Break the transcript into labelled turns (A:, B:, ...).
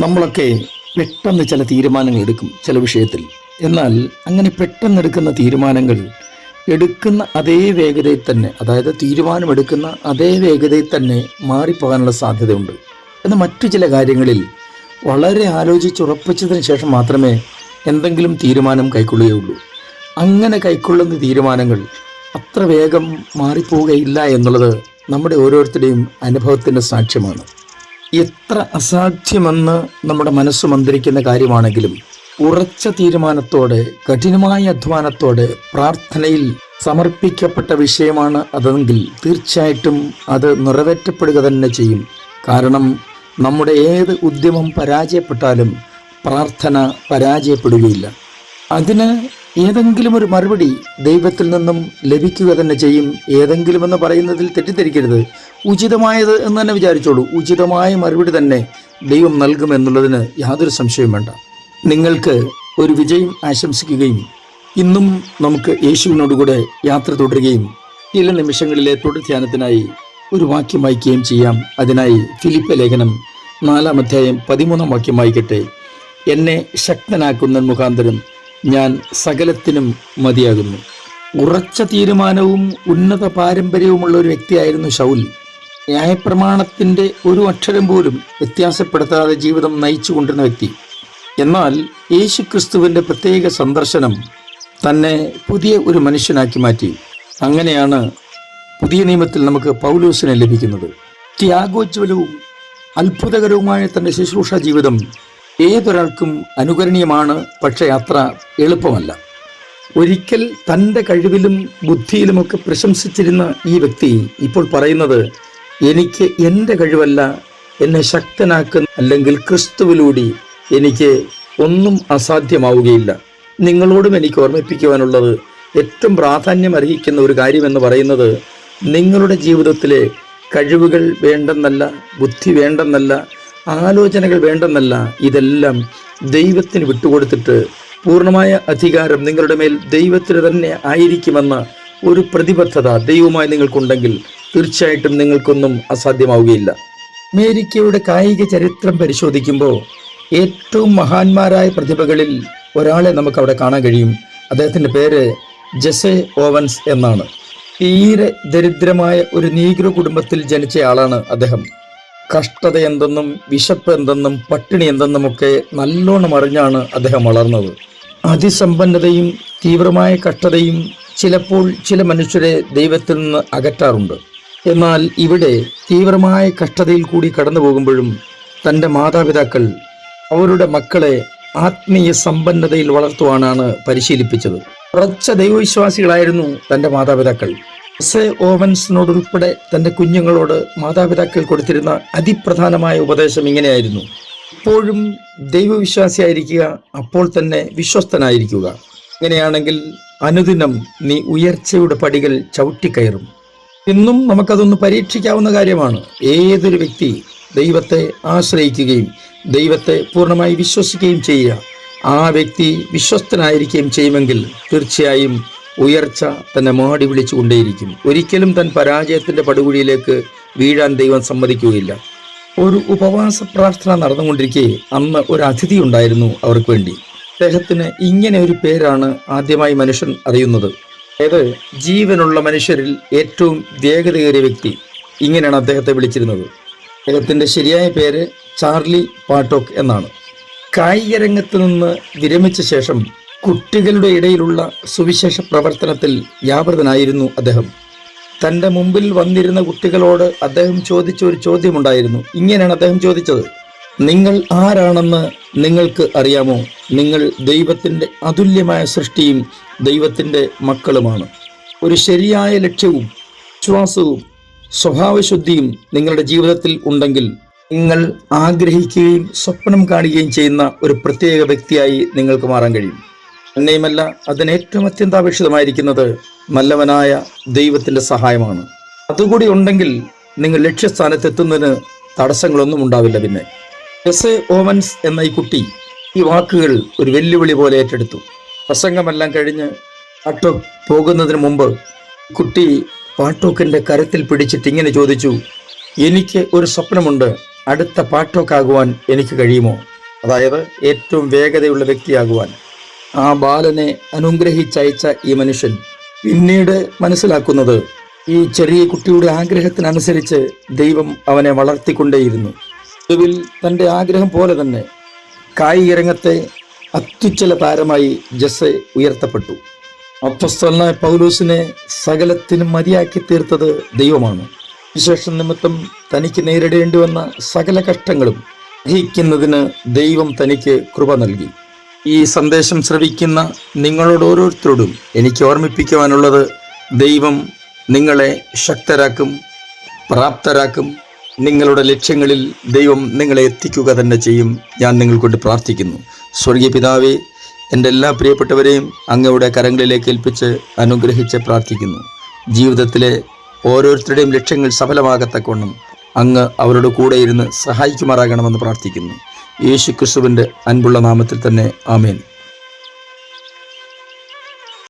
A: നമ്മളൊക്കെ പെട്ടെന്ന് ചില തീരുമാനങ്ങൾ എടുക്കും ചില വിഷയത്തിൽ. എന്നാൽ അങ്ങനെ പെട്ടെന്ന് എടുക്കുന്ന തീരുമാനങ്ങൾ എടുക്കുന്ന അതേ വേഗതയിൽ തന്നെ അതായത് തീരുമാനമെടുക്കുന്ന അതേ വേഗതയിൽ തന്നെ മാറിപ്പോകാനുള്ള സാധ്യതയുണ്ട്. എന്നാൽ മറ്റു ചില കാര്യങ്ങളിൽ വളരെ ആലോചിച്ചുറപ്പിച്ചതിന് ശേഷം മാത്രമേ എന്തെങ്കിലും തീരുമാനം കൈക്കൊള്ളുകയുള്ളൂ. അങ്ങനെ കൈക്കൊള്ളുന്ന തീരുമാനങ്ങൾ അത്ര വേഗം മാറിപ്പോവുകയില്ല എന്നുള്ളത് നമ്മുടെ ഓരോരുത്തരുടെയും അനുഭവത്തിന്റെ സാക്ഷ്യമാണ്. എത്ര അസാധ്യമെന്ന് നമ്മുടെ മനസ്സ് മന്ത്രിക്കുന്ന കാര്യമാണെങ്കിലും ഉറച്ച തീരുമാനത്തോടെ കഠിനമായ അധ്വാനത്തോടെ പ്രാർത്ഥനയിൽ സമർപ്പിക്കപ്പെട്ട വിഷയമാണ് അതെങ്കിൽ തീർച്ചയായിട്ടും അത് നിറവേറ്റപ്പെടുക തന്നെ ചെയ്യും. കാരണം നമ്മുടെ ഏത് ഉദ്യമം പരാജയപ്പെട്ടാലും പ്രാർത്ഥന പരാജയപ്പെടുകയില്ല. അതിന് ഏതെങ്കിലും ഒരു മറുപടി ദൈവത്തിൽ നിന്നും ലഭിക്കുക തന്നെ ചെയ്യും. ഏതെങ്കിലും എന്ന് പറയുന്നതിൽ തെറ്റിദ്ധരിക്കരുത്. ഉചിതമായത് എന്ന് തന്നെ വിചാരിച്ചോളൂ. ഉചിതമായ മറുപടി തന്നെ ദൈവം നൽകുമെന്നുള്ളതിന് യാതൊരു സംശയവും വേണ്ട. നിങ്ങൾക്ക് ഒരു വിജയം ആശംസിക്കുകയും ഇന്നും നമുക്ക് യേശുവിനോടുകൂടെ യാത്ര തുടരുകയും ചില നിമിഷങ്ങളിലെ തുടർ ധ്യാനത്തിനായി ഒരു വാക്യം വായിക്കുകയും ചെയ്യാം. അതിനായി ഫിലിപ്പ ലേഖനം നാലാം അധ്യായം പതിമൂന്നാം വാക്യം വായിക്കട്ടെ. എന്നെ ശക്തനാക്കുന്ന മുഖാന്തരം ഞാൻ സകലത്തിനും മതിയാകുന്നു. ഉറച്ച തീരുമാനവും ഉന്നത പാരമ്പര്യവുമുള്ള ഒരു വ്യക്തിയായിരുന്നു ഷൗൽ. ന്യായപ്രമാണത്തിന്റെ ഒരു അക്ഷരം പോലും വ്യത്യാസപ്പെടുത്താതെ ജീവിതം നയിച്ചു കൊണ്ടിരുന്ന വ്യക്തി. എന്നാൽ യേശു ക്രിസ്തുവിന്റെ പ്രത്യേക സന്ദർശനം തന്നെ പുതിയ ഒരു മനുഷ്യനാക്കി മാറ്റി. അങ്ങനെയാണ് പുതിയ നിയമത്തിൽ നമുക്ക് പൗലോസിനെ ലഭിക്കുന്നത്. ത്യാഗോജ്വലവും അത്ഭുതകരവുമായ തന്റെ ശുശ്രൂഷ ജീവിതം ഏതൊരാൾക്കും അനുകരണീയമാണ് പക്ഷേ അത്ര എളുപ്പമല്ല. ഒരിക്കൽ തന്റെ കഴിവിലും ബുദ്ധിയിലുമൊക്കെ പ്രശംസിച്ചിരുന്ന ഈ വ്യക്തി ഇപ്പോൾ പറയുന്നത് എനിക്ക് എന്റെ കഴിവല്ല എന്നെ ശക്തനാക്കുന്ന അല്ലെങ്കിൽ ക്രിസ്തുവിലൂടെ എനിക്ക് ഒന്നും അസാധ്യമാവുകയില്ല. നിങ്ങളോടും എനിക്ക് ഓർമ്മിപ്പിക്കുവാനുള്ളത് ഏറ്റവും പ്രാധാന്യം അർഹിക്കുന്ന ഒരു കാര്യമെന്ന് പറയുന്നത് നിങ്ങളുടെ ജീവിതത്തിലെ കഴിവുകൾ വേണ്ടെന്നല്ല ബുദ്ധി വേണ്ടെന്നല്ല ആലോചനകൾ വേണ്ടെന്നല്ല ഇതെല്ലാം ദൈവത്തിന് വിട്ടുകൊടുത്തിട്ട് പൂർണമായ അധികാരം നിങ്ങളുടെ മേൽ ദൈവത്തിന് തന്നെ ആയിരിക്കുമെന്ന ഒരു പ്രതിബദ്ധത ദൈവമായി നിങ്ങൾക്കുണ്ടെങ്കിൽ തീർച്ചയായിട്ടും നിങ്ങൾക്കൊന്നും അസാധ്യമാവുകയില്ല. അമേരിക്കയുടെ കായിക ചരിത്രം പരിശോധിക്കുമ്പോൾ ഏറ്റവും മഹാന്മാരായ പ്രതിഭകളിൽ ഒരാളെ നമുക്ക് അവിടെ കാണാൻ കഴിയും. അദ്ദേഹത്തിന്റെ പേര് ജെസെ ഓവൻസ് എന്നാണ്. തീരെ ദരിദ്രമായ ഒരു നീഗ്രോ കുടുംബത്തിൽ ജനിച്ച ആളാണ് അദ്ദേഹം. കഷ്ടത എന്തെന്നും വിശപ്പ് എന്തെന്നും പട്ടിണി എന്തെന്നുമൊക്കെ നല്ലോണം അറിഞ്ഞാണ് അദ്ദേഹം വളർന്നത്. അതിസമ്പന്നതയും തീവ്രമായ കഷ്ടതയും ചിലപ്പോൾ ചില മനുഷ്യരെ ദൈവത്തിൽ നിന്ന് അകറ്റാറുണ്ട്. എന്നാൽ ഇവിടെ തീവ്രമായ കഷ്ടതയിൽ കൂടി കടന്നു പോകുമ്പോഴും തന്റെ മാതാപിതാക്കൾ അവരുടെ മക്കളെ ആത്മീയ സമ്പന്നതയിൽ വളർത്തുവാനാണ് പരിശീലിപ്പിച്ചത്. ഉറച്ച ദൈവവിശ്വാസികളായിരുന്നു തന്റെ മാതാപിതാക്കൾ. എസ് എ ഓവൻസിനോടുൾപ്പെടെ തന്റെ കുഞ്ഞുങ്ങളോട് മാതാപിതാക്കൾ കൊടുത്തിരുന്ന അതിപ്രധാനമായ ഉപദേശം ഇങ്ങനെയായിരുന്നു. എപ്പോഴും ദൈവവിശ്വാസിയായിരിക്കുക അപ്പോൾ തന്നെ വിശ്വസ്തനായിരിക്കുക. അങ്ങനെയാണെങ്കിൽ അനുദിനം നീ ഉയർച്ചയുടെ പടികൾ ചവിട്ടിക്കയറും. ഇന്നും നമുക്കതൊന്ന് പരീക്ഷിക്കാവുന്ന കാര്യമാണ്. ഏതൊരു വ്യക്തി ദൈവത്തെ ആശ്രയിക്കുകയും ദൈവത്തെ പൂർണമായി വിശ്വസിക്കുകയും ചെയ്യുക ആ വ്യക്തി വിശ്വസ്തനായിരിക്കുകയും ചെയ്യുമെങ്കിൽ തീർച്ചയായും ഉയർച്ച തന്നെ മാടി വിളിച്ചുകൊണ്ടേയിരിക്കും ഒരിക്കലും തൻ പരാജയത്തിന്റെ പടുകുഴിയിലേക്ക് വീഴാൻ ദൈവം സമ്മതിക്കുകയില്ല. ഒരു ഉപവാസ പ്രാർത്ഥന നടന്നുകൊണ്ടിരിക്കെ അന്ന് ഒരു അതിഥി ഉണ്ടായിരുന്നു അവർക്ക് വേണ്ടി. അദ്ദേഹത്തിന് ഇങ്ങനെ ഒരു പേരാണ് ആദ്യമായി മനുഷ്യൻ അറിയുന്നത്. അതായത് ജീവനുള്ള മനുഷ്യരിൽ ഏറ്റവും വേഗതയേറിയ വ്യക്തി. ഇങ്ങനെയാണ് അദ്ദേഹത്തെ വിളിച്ചിരുന്നത്. അദ്ദേഹത്തിന്റെ ശരിയായ പേര് ചാർലി പാട്ടോക്ക് എന്നാണ്. കായിക രംഗത്ത് നിന്ന് വിരമിച്ച ശേഷം കുട്ടികളുടെ ഇടയിലുള്ള സുവിശേഷ പ്രവർത്തനത്തിൽ വ്യാപൃതനായിരുന്നു അദ്ദേഹം. തന്റെ മുമ്പിൽ വന്നിരുന്ന കുട്ടികളോട് അദ്ദേഹം ചോദിച്ച ഒരു ചോദ്യമുണ്ടായിരുന്നു. ഇങ്ങനെയാണ് അദ്ദേഹം ചോദിച്ചത്. നിങ്ങൾ ആരാണെന്ന് നിങ്ങൾക്ക് അറിയാമോ? നിങ്ങൾ ദൈവത്തിന്റെ അതുല്യമായ സൃഷ്ടിയും ദൈവത്തിന്റെ മക്കളുമാണ്. ഒരു ശരിയായ ലക്ഷ്യവും വിശ്വാസവും സ്വഭാവശുദ്ധിയും നിങ്ങളുടെ ജീവിതത്തിൽ ഉണ്ടെങ്കിൽ നിങ്ങൾ ആഗ്രഹിക്കുകയും സ്വപ്നം കാണുകയും ചെയ്യുന്ന ഒരു പ്രത്യേക വ്യക്തിയായി നിങ്ങൾക്ക് മാറാൻ കഴിയും. തന്നെയുമല്ല അതിന് ഏറ്റവും അത്യന്താപേക്ഷിതമായിരിക്കുന്നത് നല്ലവനായ ദൈവത്തിന്റെ സഹായമാണ്. അതുകൂടി ഉണ്ടെങ്കിൽ നിങ്ങൾ ലക്ഷ്യസ്ഥാനത്തെത്തുന്നതിന് തടസ്സങ്ങളൊന്നും ഉണ്ടാവില്ല പിന്നെ. എസ്. എ. ഓവൻസ് എന്ന ഈ കുട്ടി ഈ വാക്കുകൾ ഒരു വെല്ലുവിളി പോലെ ഏറ്റെടുത്തു. പ്രസംഗമെല്ലാം കഴിഞ്ഞ് പാട്ടോ പോകുന്നതിന് മുമ്പ് കുട്ടി പാട്ടോക്കിന്റെ കരത്തിൽ പിടിച്ചിട്ട് ഇങ്ങനെ ചോദിച്ചു എനിക്ക് ഒരു സ്വപ്നമുണ്ട്. അടുത്ത പാട്ടോക്കാകുവാൻ എനിക്ക് കഴിയുമോ? അതായത് ഏറ്റവും വേഗതയുള്ള വ്യക്തിയാകുവാൻ. ആ ബാലനെ അനുഗ്രഹിച്ചയച്ച ഈ മനുഷ്യൻ പിന്നീട് മനസ്സിലാക്കുന്നത് ഈ ചെറിയ കുട്ടിയുടെ ആഗ്രഹത്തിനനുസരിച്ച് ദൈവം അവനെ വളർത്തിക്കൊണ്ടേയിരുന്നു. ഒടുവിൽ തന്റെ ആഗ്രഹം പോലെ തന്നെ കായിക രംഗത്തെ അത്യുച്ചല താരമായി ജസ് ഉയർത്തപ്പെട്ടു. അപ്പസ്തലനായ പൗലൂസിനെ സകലത്തിനും മതിയാക്കി തീർത്തത് ദൈവമാണ്. വിശേഷം നിമിത്തം തനിക്ക് നേരിടേണ്ടി വന്ന സകല കഷ്ടങ്ങളും സഹിക്കുന്നതിന് ദൈവം തനിക്ക് കൃപ നൽകി. ഈ സന്ദേശം ശ്രവിക്കുന്ന നിങ്ങളോട് ഓരോരുത്തരോടും എനിക്ക് ഓർമ്മിപ്പിക്കുവാനുള്ളത് ദൈവം നിങ്ങളെ ശക്തരാക്കും പ്രാപ്തരാക്കും. നിങ്ങളുടെ ലക്ഷ്യങ്ങളിൽ ദൈവം നിങ്ങളെ എത്തിക്കുക തന്നെ ചെയ്യും. ഞാൻ നിങ്ങൾക്കൊണ്ട് പ്രാർത്ഥിക്കുന്നു. സ്വർഗീയ പിതാവേ എന്റെ എല്ലാ പ്രിയപ്പെട്ടവരെയും അങ്ങയുടെ കരങ്ങളിലേക്ക് ഏൽപ്പിച്ച് അനുഗ്രഹിച്ച് പ്രാർത്ഥിക്കുന്നു. ജീവിതത്തിലെ ഓരോരുത്തരുടെയും ലക്ഷ്യങ്ങൾ സഫലമാകത്തക്കവണ്ണം അങ്ങ് അവരുടെ കൂടെ ഇരുന്ന് സഹായിക്കുമാറാകണമെന്ന് പ്രാർത്ഥിക്കുന്നു. യേശു ക്രിസ്തുവിന്റെ അൻപുള്ള നാമത്തിൽ തന്നെ ആമേൻ.